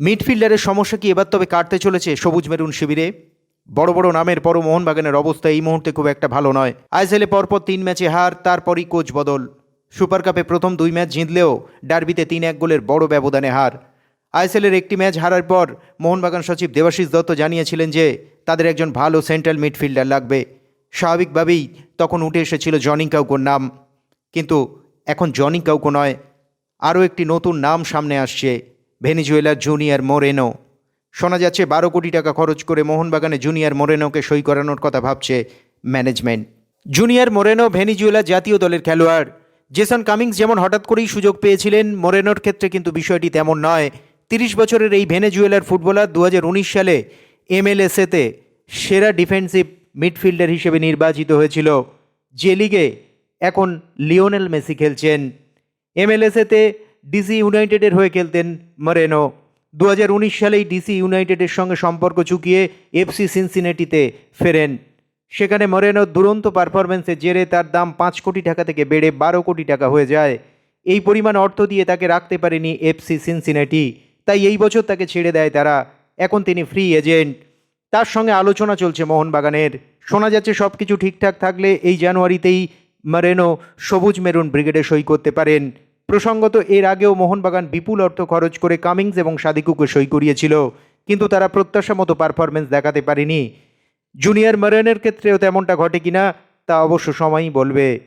মিডফিল্ডারের সমস্যা কি এবার তবে কাটতে চলেছে? সবুজ মেরুন শিবিরে। বড় বড় নামের পরও মোহনবাগানের অবস্থা এই মুহূর্তে খুব একটা ভালো নয়। আইএসএলে পরপর তিন ম্যাচে হার, তারপরই কোচ বদল। সুপার কাপে প্রথম দুই ম্যাচ জিতলেও ডার্বিতে তিন এক গোলের বড় ব্যবধানে হার। আইএসএলের একটি ম্যাচ হারার পর মোহনবাগান সচিব দেবাশিস দত্ত জানিয়েছিলেন যে, তাদের একজন ভালো সেন্ট্রাল মিডফিল্ডার লাগবে। স্বাভাবিকভাবেই তখন উঠে এসেছিল জনি কাউকোর নাম। কিন্তু এখন জনি কাউকো নয়, আরও একটি নতুন নাম সামনে আসছে। ভেনিজুয়েলার জুনিয়র মোরেনো। শোনা যাচ্ছে বারো কোটি টাকা খরচ করে মোহনবাগানে জুনিয়র মোরেনোকে সই করানোর কথা ভাবছে ম্যানেজমেন্ট। জুনিয়র মোরেনো ভেনিজুয়েলা জাতীয় দলের খেলোয়াড়। জেসন কামিংস যেমন হঠাৎ করেই সুযোগ পেয়েছিলেন, মোরেনোর ক্ষেত্রে কিন্তু বিষয়টি তেমন নয়। তিরিশ বছরের এই ভেনেজুয়েলার ফুটবলার দু হাজার উনিশ সালে এমএলএসএতে সেরা ডিফেন্সিভ মিডফিল্ডার হিসেবে নির্বাচিত হয়েছিল, যে লিগে এখন লিওনেল মেসি খেলছেন। এমএলএসএতে ডিসি ইউনাইটেডের হয়ে খেলতেন মরেনো। দু হাজার উনিশ সালেই ডিসি ইউনাইটেডের সঙ্গে সম্পর্ক চুকিয়ে এফসি সিনসিনেটিতে ফেরেন। সেখানে মরেনোর দুরন্ত পারফরমেন্সের জেরে তার দাম পাঁচ কোটি টাকা থেকে বেড়ে বারো কোটি টাকা হয়ে যায়। এই পরিমাণ অর্থ দিয়ে তাকে রাখতে পারেনি এফসি সিনসিনেটি। তাই এই বছর তাকে ছেড়ে দেয় তারা। এখন তিনি ফ্রি এজেন্ট তার সঙ্গে আলোচনা চলছে মোহনবাগানের। শোনা যাচ্ছে সব কিছু ঠিকঠাক থাকলে এই জানুয়ারিতেই মারেনো সবুজ মেরুন ব্রিগেডে সই করতে পারেন। প্রসঙ্গত, এর আগেও মোহনবাগান বিপুল অর্থ খরচ করে কামিংস এবং সাদিকুকে সই করিয়েছিল, কিন্তু তারা প্রত্যাশা মতো পারফরমেন্স দেখাতে পারেনি। জুনিয়র মারেনের ক্ষেত্রেও তেমনটা ঘটে কিনা, তা অবশ্য সময়ই বলবে।